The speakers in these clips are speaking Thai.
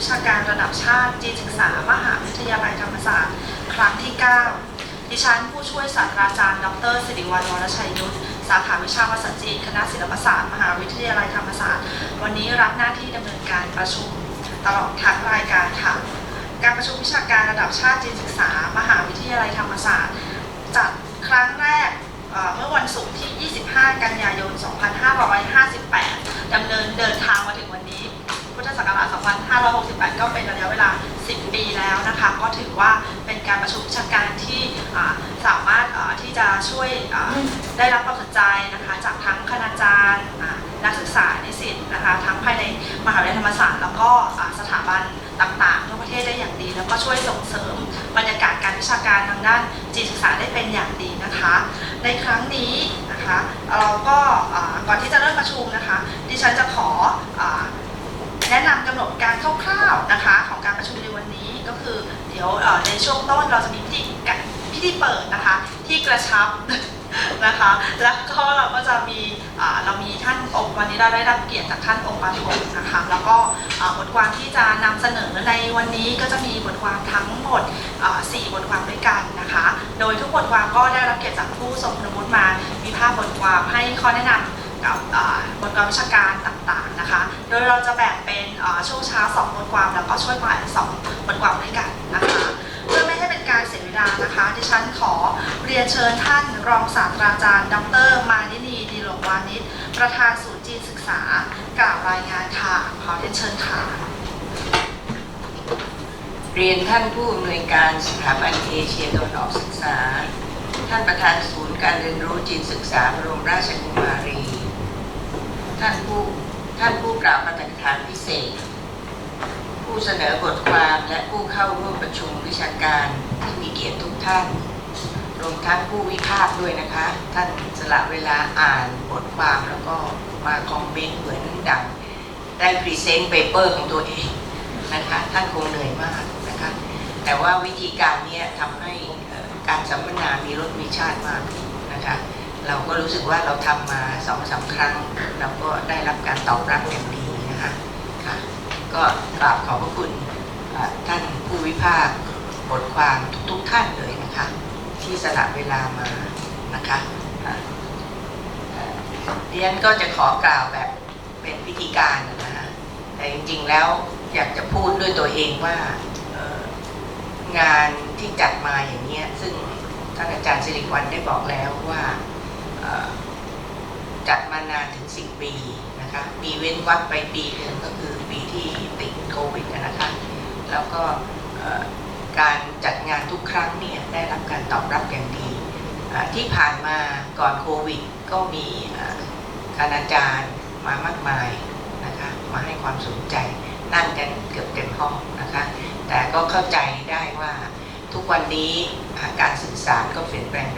วิชาการระดับชาติจีนศึกษามหาวิทยาลัยธรรมศาสตร์ ครั้งที่ 9 ดิฉันผู้ช่วยศาสตราจารย์ ดรสิริวัลวรชัยยุทธสาขาวิชาภาษาจีนคณะศิลปศาสตร์ มหาวิทยาลัยธรรมศาสตร์ วันนี้รับหน้าที่ดำเนินการประชุมตลอดทั้งรายการค่ะ การประชุมวิชาการระดับชาติจีนศึกษา มหาวิทยาลัยธรรมศาสตร์จัดครั้งแรกเอ่อเมื่อวันศุกร์ที่ 25 กันยายน 2558 ดำเนินเดินทาง 2568 ก็เป็นระยะเวลา 10 ปีแล้วนะคะ ก็ถือว่าเป็นการประชุมวิชาการที่สามารถที่จะช่วยได้รับความสนใจนะคะจากทั้งคณาจารย์นักศึกษานิสิตนะคะทั้งภายในมหาวิทยาลัยธรรมศาสตร์แล้วก็สถาบันต่างๆทั่วประเทศได้อย่างดี แล้วก็ช่วยส่งเสริมบรรยากาศการวิชาการทางด้านจีนศึกษาได้เป็นอย่างดีนะคะ ในครั้งนี้นะคะเราก็ก่อนที่จะเริ่มประชุมนะคะ ดิฉันจะขออ แนะนำกำหนดการคร่าวๆนะคะของการประชุมในวันนี้ก็คือเดี๋ยวในช่วงต้นเราจะมีพิธีพิธีเปิดนะคะที่กระชับนะคะแล้วก็เราก็จะมีเรามีท่านองค์วันนี้เราได้รับเกียรติจากท่านองค์ปาถกนะคะแล้วก็บทความที่จะนำเสนอในวันนี้ก็จะมีบทความทั้งหมดอ่าสี่บทความด้วยกันนะคะ โดยทุกบทความก็ได้รับเกียรติจากผู้ทรงคุณวุฒิมา มีภาพบทความให้ข้อแนะนำกับบทความวิชาการต่างๆนะคะ โดยเราจะแบ่งเป็นช่วงเช้า2บทความแล้วก็ช่วงบ่าย2บทความด้วยกันนะคะ เพื่อไม่ให้เป็นการเสียเวลานะคะ ดิฉันขอเรียนเชิญท่านรองศาสตราจารย์ ดร มานินีดีหลงวานิชประธานศูนย์จีนศึกษากล่าวรายงานค่ะ ขอเรียนเชิญค่ะ เรียนท่านผู้อำนวยการสถาบันเอเชียตะวันออกศึกษา ท่านประธานศูนย์การเรียนรู้จีนศึกษาบรมราชกุมารี ท่านผู้ ท่านผู้กล่าวปาฐกถาพิเศษ ผู้เสนอบทความและผู้เข้าร่วมประชุมวิชาการที่มีเกียรติทุกท่าน รวมทั้งผู้วิพากษ์ด้วยนะคะ ท่านสละเวลาอ่านบทความแล้วก็มาคอมเมนต์เหมือนดังได้พรีเซนต์เปเปอร์ของตัวเองนะคะ ท่านคงเหนื่อยมากนะคะ แต่ว่าวิธีการนี้ทำให้การสัมมนามีรสมีชาติมากนะคะ เราก็รู้สึกว่าเราทำมาสองสามครั้ง เราก็ได้รับการตอบรับอย่างดีนะคะค่ะก็กราบขอบพระคุณท่านผู้วิพากษ์บทความทุกๆท่านเลยนะคะ ที่สละเวลามานะคะเอ่อดิฉันก็จะขอกล่าวแบบเป็นพิธีการนะคะแต่จริงๆแล้วอยากจะพูดด้วยตัวเองว่างานที่จัดมาอย่างเนี้ยซึ่งท่านอาจารย์สิริวัลได้บอกแล้วว่า จัดมานานถึง 10 ปีนะคะมีเว้นวักไปปีหนึ่งก็คือปีที่ติดโควิดนะคะแล้วก็การจัดงานทุกครั้งเนี่ยได้รับการตอบรับอย่างดี ที่ผ่านมาก่อนโควิด ก็มีคณาจารย์มามากมายนะคะมาให้ความสนใจนั่งกันเกือบเต็มห้องนะคะแต่ก็เข้าใจได้ว่าทุกวันนี้การสื่อสารก็เปลี่ยนแปลง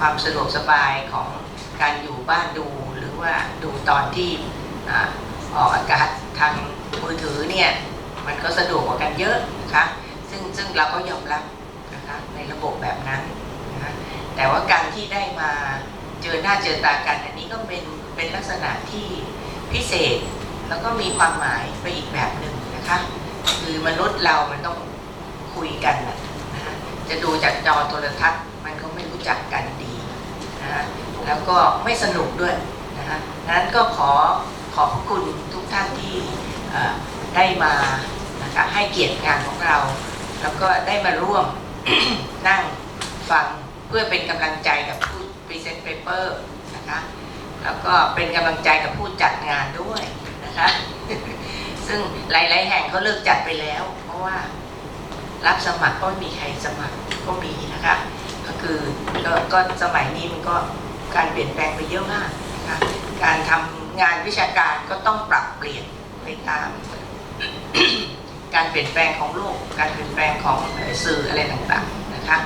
ความสะดวกสบายของการอยู่บ้านดูหรือว่าดูตอนที่ออกอากาศทางมือถือเนี่ยมันก็สะดวกกว่ากันเยอะนะคะซึ่งซึ่งเราก็ยอมรับนะคะในระบบแบบนั้นนะะแต่ว่าการที่ได้มาเจอหน้าเจอตากันอันนี้ก็เป็นเป็นลักษณะที่พิเศษแล้วก็มีความหมายไปอีกแบบหนึ่งนะคะคือมนุษย์เรามันต้องคุยกันนะะจะดูจากจอโทรทัศน์มันก็ไม่รู้จักกัน แล้วก็ไม่สนุกด้วยนะฮะดังนั้นก็ขอขอบคุณทุกท่านที่ได้มานะคะให้เกียรติงานของเรา แล้วก็ได้มาร่วมนั่งฟังเพื่อเป็นกำลังใจกับผู้ present paper นะคะแล้วก็เป็นกำลังใจกับผู้จัดงานด้วยนะคะซึ่งหลาย ๆ แห่งเขาเลิกจัดไปแล้ว เพราะว่ารับสมัครก็มีใครสมัครก็มีนะคะ ก็คือกก็สมัยนี้มันก็ การเปลี่ยนแปลงไปเยอะมากนะคะการทำงานวิชาการก็ต้องปรับเปลี่ยนไปตาม การเปลี่ยนแปลงของโลก การเปลี่ยนแปลงของสื่ออะไรต่างๆนะคะ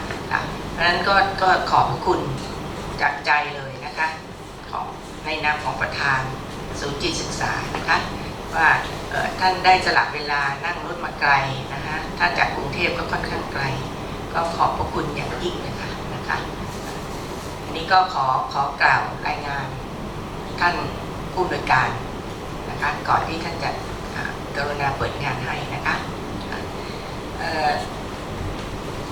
เพราะฉะนั้นก็ก็ขอบพระคุณจากใจเลยนะคะของในนามของประธานศูนย์จิตศึกษานะคะว่าท่านได้สละเวลานั่งรถมาไกลนะคะถ้าจากกรุงเทพก็ค่อนข้างไกล ก็ขอบพระคุณอย่างยิ่งนะคะนะคะอันนี้ ก็ขอขอกล่าวรายงานท่านผู้อำนวยการนะคะก่อนที่ท่านจะกรุณาเปิดงานให้นะคะ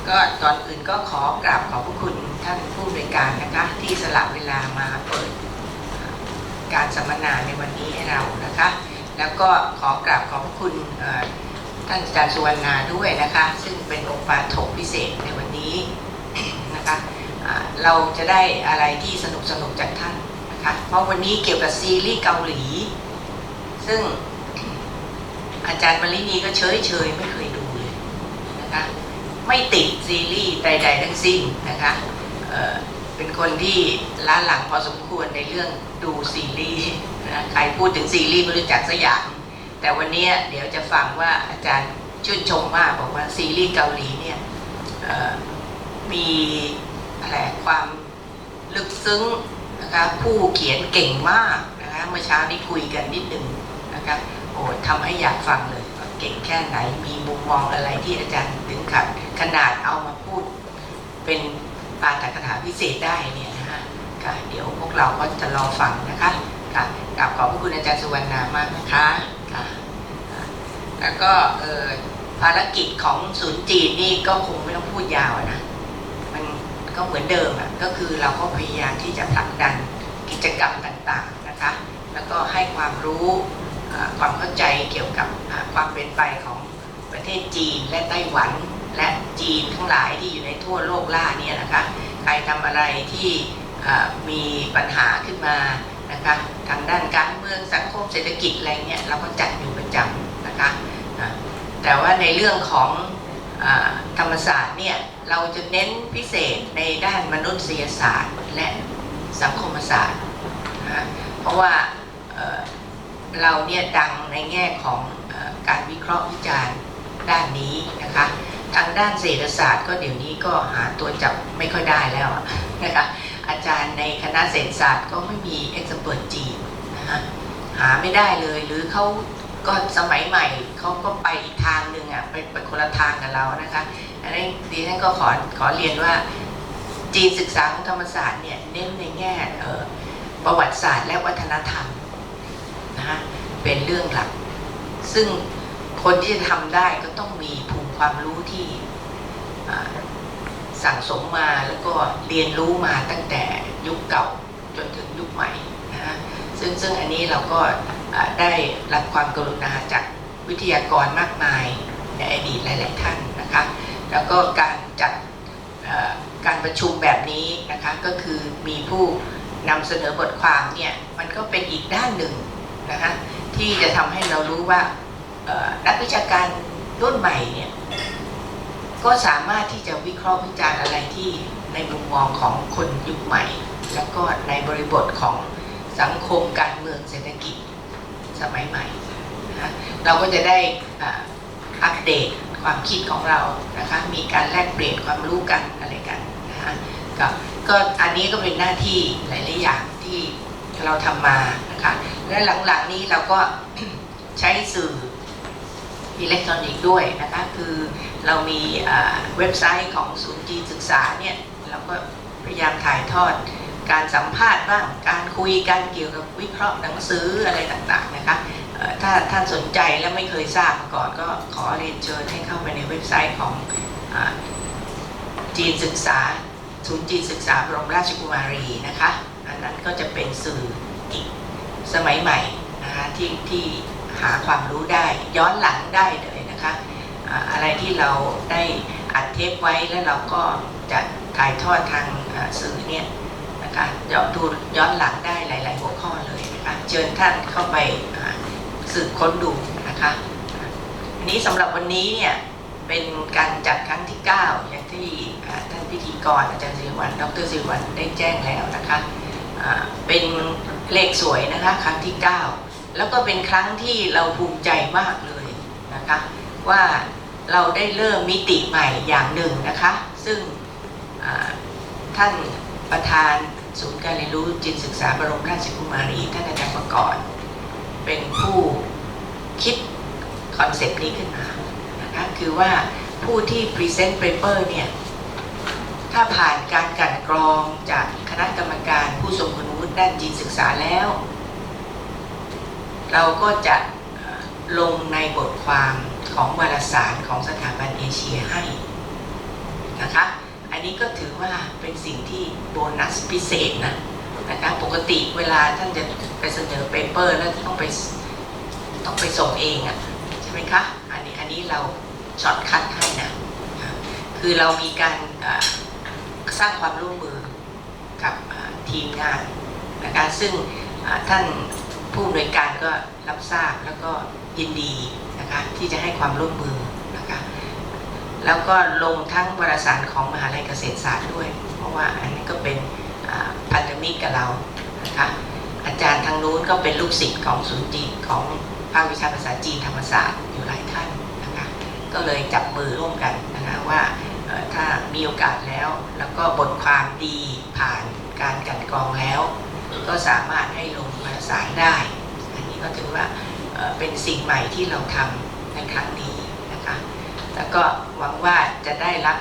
ก็ก่อนอื่นก็ขอกราบขอบพระคุณท่านผู้บริการนะคะที่สละเวลามาเปิดการสัมมนาในวันนี้ให้เรานะคะ แล้วก็ขอกราบขอบพระคุณท่านอาจารย์สุวรรณาด้วยนะคะ ซึ่งเป็นองค์ปาถกพิเศษในวันนี้ เราจะได้อะไรที่สนุกสนุกจากท่านนะคะ เพราะวันนี้เกี่ยวกับซีรีส์เกาหลี ซึ่งอาจารย์มารินีก็เฉยเฉยๆไม่เคยดูเลยนะคะ ไม่ติดซีรีส์ใดๆทั้งสิ้นนะคะเเป็นคนที่ล้าหลังพอสมควรในเรื่องดูซีรีส์นะใครพูดถึงซีรีส์ไม่รู้จักสักอย่างแต่วันนี้เดี๋ยวจะฟังว่าอาจารย์ชื่นชมมากบอกว่าซีรีส์เกาหลีเนี่ยมี อะไรความลึกซึ้งนะคะผู้เขียนเก่งมากนะคะเมื่อเช้านี้คุยกันนิดหนึ่งนะคะโอ้ทำให้อยากฟังเลยว่าเก่งแค่ไหนมีมุมมองอะไรที่อาจารย์ถึงขัดขนาดเอามาพูดเป็นปาฐกถาพิเศษได้เนี่ยนะคะค่ะเดี๋ยวพวกเราก็จะรอฟังนะคะค่ะกราบขอบพระคุณอาจารย์สุวรรณามากนะคะค่ะแล้วก็ภารกิจของศูนย์จีนนี่ก็คงไม่ต้องพูดยาวนะ ก็เหมือนเดิมอะก็คือเราก็พยายามที่จะผลักดันกิจกรรมต่างๆนะคะ แล้วก็ให้ความรู้ความเข้าใจเกี่ยวกับความเป็นไปของประเทศจีนและไต้หวัน และจีนทั้งหลายที่อยู่ในทั่วโลกล่าเนี่ยนะคะใครทำอะไรที่มีปัญหาขึ้นมานะคะทางด้านการเมืองสังคมเศรษฐกิจอะไรเงี้ยเราก็จัดอยู่ประจำนะคะแต่ว่าในเรื่องของอธรรมศาสตร์เนี่ย เราจะเน้นพิเศษในด้านมนุษยศาสตร์และสังคมศาสตร์นะเพราะว่าเเราเนี่ยดังในแง่ของอการวิเคราะห์วิจารณ์ด้านนี้นะคะทางด้านเศรษฐศาสตร์ก็เดี๋ยวนี้ก็หาตัวจับไม่ค่อยได้แล้วนะคะอาจารย์ในคณะเศรษฐศาสตร์ก็ไม่มีเอ็กซ์เพรสจีนนะฮะหาไม่ได้เลยหรือเขาก็สมัยใหม่เขาก็ไปอีกทางหนึ่งอะไปไปคนละทางกับเรานะคะ อันนี้ดิฉันก็ขอขอเรียนว่า จีนศึกษาของธรรมศาสตร์เนี่ยเน้นในแง่ประวัติศาสตร์และวัฒนธรรมนะคะเป็นเรื่องหลัก ซึ่งคนที่จะทำได้ก็ต้องมีภูมิความรู้ที่สั่งสมมาแล้วก็เรียนรู้มาตั้งแต่ยุคเก่าจนถึงยุคใหม่นะฮะซึ่งซึ่งอันนี้เราก็ได้รับความกรุณาจากวิทยากรมากมายในอดีตหลาย ๆ ท่านนะคะ แล้วก็การจัดการประชุมแบบนี้นะคะก็คือมีผู้นำเสนอบทความเนี่ยมันก็เป็นอีกด้านหนึ่งนะคะที่จะทำให้เรารู้ว่านักวิชาการรุ่นใหม่เนี่ยก็สามารถที่จะวิเคราะห์วิจารณ์อะไรที่ในมุมมองของคนยุคใหม่ แล้วก็ในบริบทของสังคมการเมืองเศรษฐกิจสมัยใหม่นะะเราก็จะได้อัปเดต ความคิดของเรานะคะมีการแลกเปลี่ยนความรู้กันอะไรกันนะคะก็ก็อันนี้ก็เป็นหน้าที่หลายๆอย่างที่เราทำมานะคะและหลังๆนี้เราก็ใช้สื่ออิเล็กทรอนิกส์ด้วยนะคะคือเรามีเว็บไซต์ของศูนย์จีนศึกษาเนี่ยเราก็พยายามถ่ายทอดการสัมภาษณ์บ้างการคุยกันเกี่ยวกับวิเคราะห์หนังสืออะไรต่างๆนะคะ ถ้าท่านสนใจและไม่เคยทราบมาก่อนก็ขอเรียนเชิญให้เข้าไปในเว็บไซต์ของอจีนศึกษาศูนย์จีนศึกษาบรมราชกุมารีนะคะ อันนั้นก็จะเป็นสื่ออีกสมัยใหม่นะคะที่ที่หาความรู้ได้ย้อนหลังได้เลยนะคะอะไรที่เราได้อัดเทปไว้แล้วเราก็จะถ่ายทอดทางสื่อเนี่ยนะคะย้อนดูย้อนหลังได้หลาย ๆ หัวข้อเลยนะคะเชิญท่านเข้าไป สืบค้นดูนะคะอันนี้สำหรับวันนี้เนี่ยเป็นการจัดครั้งที่ 9 อย่างที่ท่านพิธีกรอาจารย์สิริวัลดรสิริวัลได้แจ้งแล้วนะคะเป็นเลขสวยนะคะครั้งที่ 9 แล้วก็เป็นครั้งที่เราภูมิใจมากเลยนะคะว่าเราได้เริ่มมิติใหม่อย่างหนึ่งนะคะ ซึ่งท่านประธานศูนย์การเรียนรู้จิตศึกษาบรมราชกุมารี ท่านอาจารย์ประกรณ์ เป็นผู้คิดคอนเซปต์นี้ขึ้นมานะคะคือว่าผู้ที่พรีเซนต์เปเปอร์เนี่ย ถ้าผ่านการกันกรองจากคณะกรรมการผู้ทรงคุณวุฒิด้านจีนศึกษาแล้ว เราก็จะลงในบทความของวารสารของสถาบันเอเชียให้นะคะ อันนี้ก็ถือว่าเป็นสิ่งที่โบนัสพิเศษนะ นะคะปกติเวลาท่านจะไปเสนอเปเปอร์แล้วต้องไปต้องไปส่งเองอะใช่ไหมคะอันนี้อันนี้เราช็อตคัดให้นะคือเรามีการสร้างความร่วมมือกับทีมงานนะคะซึ่งท่านผู้อำนวยการก็รับทราบแล้วก็ยินดีนะคะที่จะให้ความร่วมมือนะคะแล้วก็ลงทั้งวารสารของมหาลัยเกษตรศาสตร์ด้วย เพราะว่าอันนี้ก็เป็น พันธมิตรกับเรานะคะอาจารย์ทางนู้นก็เป็นลูกศิษย์ของศูนย์จีนของภาควิชาภาษาจีนธรรมศาสตร์อยู่หลายท่านนะคะก็เลยจับมือร่วมกันนะคะว่าถ้ามีโอกาสแล้วแล้วก็บทความดีผ่านการกันกรองแล้ว ก็สามารถให้ลงวารสารได้ อันนี้ก็ถือว่าเป็นสิ่งใหม่ที่เราทำในครั้งนี้นะคะแล้วก็หวังว่าจะได้รับ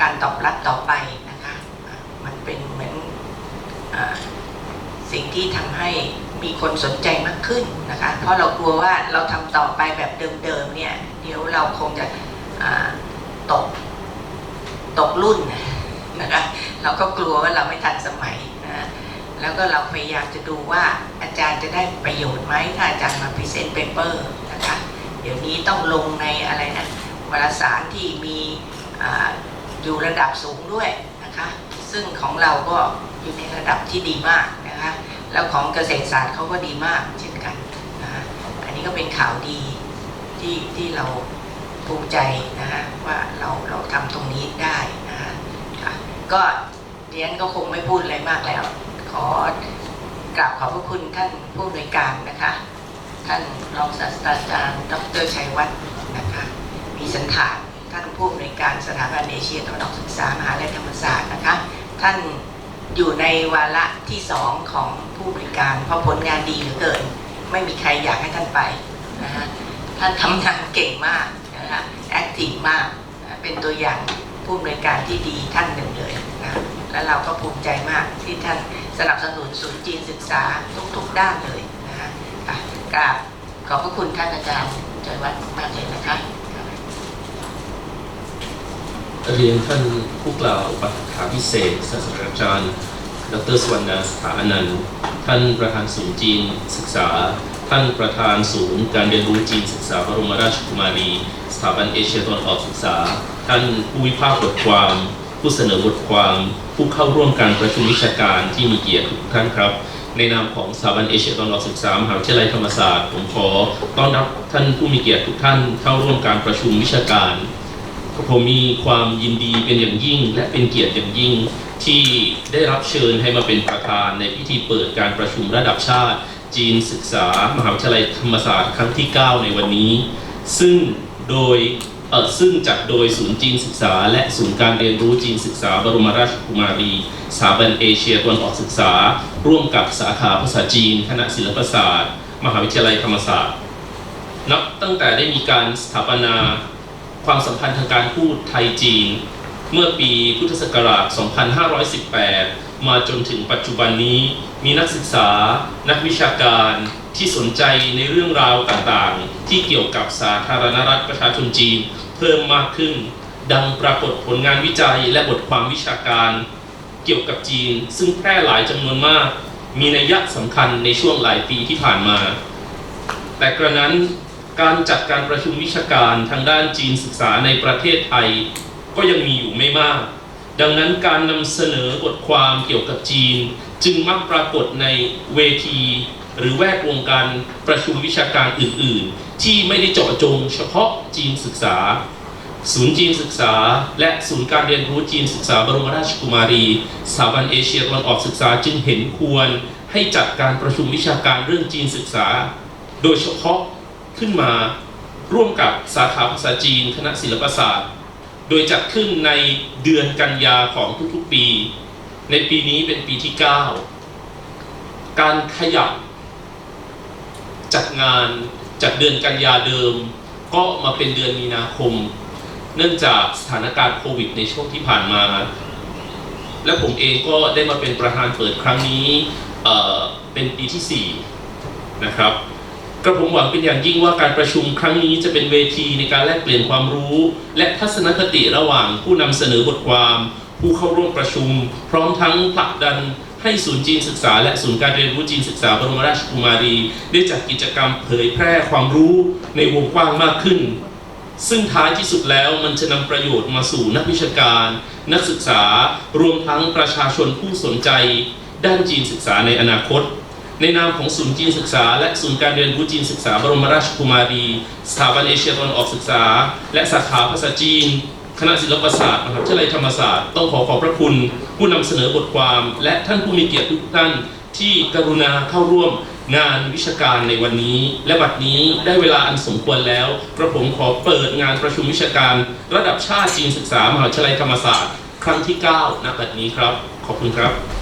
การตอบรับต่อไปนะคะมันเป็นเหมือน สิ่งที่ทำให้มีคนสนใจมากขึ้นนะคะ เพราะเรากลัวว่าเราทำต่อไปแบบเดิมๆเนี่ย เดี๋ยวเราคงจะตกตกรุ่นนะคะ เราก็กลัวว่าเราไม่ทันสมัยนะแล้วก็เราพยายามจะดูว่าอาจารย์จะได้ประโยชน์ไหมถ้าอาจารย์มาพรีเซนต์เปเปอร์นะคะ เดี๋ยวนี้ต้องลงในอะไรนะวารสารที่มีออยู่ระดับสูงด้วยนะคะ ซึ่งของเราก็ อยู่ในระดับที่ดีมากนะคะแล้วของเกษตรศาสตร์เขาก็ดีมากเช่นกันนะะอันนี้ก็เป็นข่าวดีที่ที่เราภูมิใจนะฮะว่าเราเราทำตรงนี้ได้นะฮะค่ะก็เรียนก็คงไม่พูดอะไรมากแล้ว ขอกราบขอบพระคุณท่านผู้อำนวยการนะคะ ท่านรองศาสตราจารย์ ดรชัยวัฒน์นะคะ มีสันฐานท่านผู้อำนวยการสถาบันเอเชียตะวันออกศึกษามหาวิทยาลัยธรรมศาสตร์นะคะ ท่าน อยู่ในวาระที่สองของผู้บริการเพราะผลงานดีเหลือเกิน ไม่มีใครอยากให้ท่านไปนะฮะท่านทำงานเก่งมากนะฮะแอคทีฟมากนะเป็นตัวอย่างผู้บริการที่ดีท่านหนึ่งเลยนะและเราก็ภูมิใจมากที่ท่านสนับสนุนศูนย์จีนศึกษาทุกๆด้านเลยนะฮะค่ะกราบขอบพระคุณท่านอาจารย์จอยวัฒน์มากเลยนะคะ เรียนท่านผู้กล่าวปาฐาพิเศษศาสตราจารย์ ดรสวรรณาสถาอนันต์ท่านประธานศูนย์จีนศึกษา ท่านประธานศูนย์การเรียนรู้จีนศึกษาบรมราชกุมารี สถาบันเอเชียตะวันออกศึกษา ท่านผู้วิพากษ์บทความ ผู้เสนอบทความ ผู้เข้าร่วมการประชุมวิชาการที่มีเกียรติทุกท่านครับในนามของสถาบันเอเชียตะวันออกศึกษามหาวิทยาลัยธรรมศาสตร์ ผมขอต้อนรับท่านผู้มีเกียรติทุกท่านเข้าร่วมการประชุมวิชาการ ผมมีความยินดีเป็นอย่างยิ่ง และเป็นเกียรติอย่างยิ่งที่ได้รับเชิญให้มาเป็นประธานในพิธีเปิดการประชุมระดับชาติ จีนศึกษา มหาวิทยาลัยธรรมศาสตร์ครั้งที่ 9 ในวันนี้ ซึ่งโดยเออซึ่งจัดโดยศูนย์จีนศึกษา และศูนย์การเรียนรู้จีนศึกษา บรมราชกุมารีสถาบันเอเชียตะวันออกศึกษา ร่วมกับสาขาภาษาจีน คณะศิลปศาสตร์ มหาวิทยาลัยธรรมศาสตร์ นับตั้งแต่ได้มีการสถาปนา ความสัมพันธ์ทางการทูตไทยจีน เมื่อปีพุทธศักราช 2518 มาจนถึงปัจจุบันนี้มีนักศึกษา นักวิชาการที่สนใจในเรื่องราวต่างๆ ที่เกี่ยวกับสาธารณรัฐประชาชนจีน เพิ่มมากขึ้น ดังปรากฏผลงานวิจัยและบทความวิชาการ เกี่ยวกับจีน ซึ่งแพร่หลายจำนวนมาก มีนัยยะสำคัญในช่วงหลายปีที่ผ่านมา แต่กระนั้น การจัดการประชุมวิชาการทางด้านจีนศึกษาในประเทศไทย ก็ยังมีอยู่ไม่มาก ดังนั้นการนำเสนอบทความเกี่ยวกับจีน จึงมักปรากฏในเวที หรือแวดวงการประชุมวิชาการอื่น ๆ ที่ไม่ได้เจาะจงเฉพาะจีนศึกษา ศูนย์จีนศึกษา และศูนย์การเรียนรู้จีนศึกษาบรมราชกุมารีสถาบันเอเชียตะวันออกศึกษาจึงเห็นควรให้จัดการประชุมวิชาการเรื่องจีนศึกษา โดยเฉพาะ ขึ้นมาร่วมกับสาขาภาษาจีนคณะศิลปศาสตร์ โดยจัดขึ้นในเดือนกันยาของทุกๆปี ในปีนี้เป็นปีที่ 9 การขยับจัดงานจากเดือนกันยาเดิม ก็มาเป็นเดือนมีนาคม เนื่องจากสถานการณ์โควิดในช่วงที่ผ่านมา และผมเองก็ได้มาเป็นประธานเปิดครั้งนี้เเป็นปีที่ 4 นะครับ กระผมหวังเป็นอย่างยิ่งว่าการประชุมครั้งนี้จะเป็นเวทีในการแลกเปลี่ยนความรู้ และทัศนคติระหว่างผู้นำเสนอบทความ ผู้เข้าร่วมประชุม พร้อมทั้งผลักดันให้ศูนย์จีนศึกษา และศูนย์การเรียนรู้จีนศึกษาบรมราชกุมารี ได้จัดกิจกรรมเผยแพร่ความรู้ในวงกว้างมากขึ้น ซึ่งท้ายที่สุดแล้วมันจะนำประโยชน์มาสู่นักวิชาการ นักศึกษารวมทั้งประชาชนผู้สนใจ ด้านจีนศึกษาในอนาคต ในนามของศูนย์จีนศึกษา และศูนย์การเรียนรู้จีนศึกษาบรมราชกุมารี สถาบันเอเชียตะวันออกศึกษา และสาขาภาษาจีน คณะศิลปศาสตร์มหาวิทยาลัยธรรมศาสตร์ต้องขอขอบพระคุณ ผู้นำเสนอบทความ และท่านผู้มีเกียรติทุกท่าน ที่กรุณาเข้าร่วมงานวิชาการในวันนี้ และบัดนี้ได้เวลาอันสมควรแล้วกระผมขอเปิดงานประชุมวิชาการ ระดับชาติจีนศึกษามหาวิทยาลัยธรรมศาสตร์ ครั้งที่ 9ณบัดนี้ครับ ขอบคุณครับ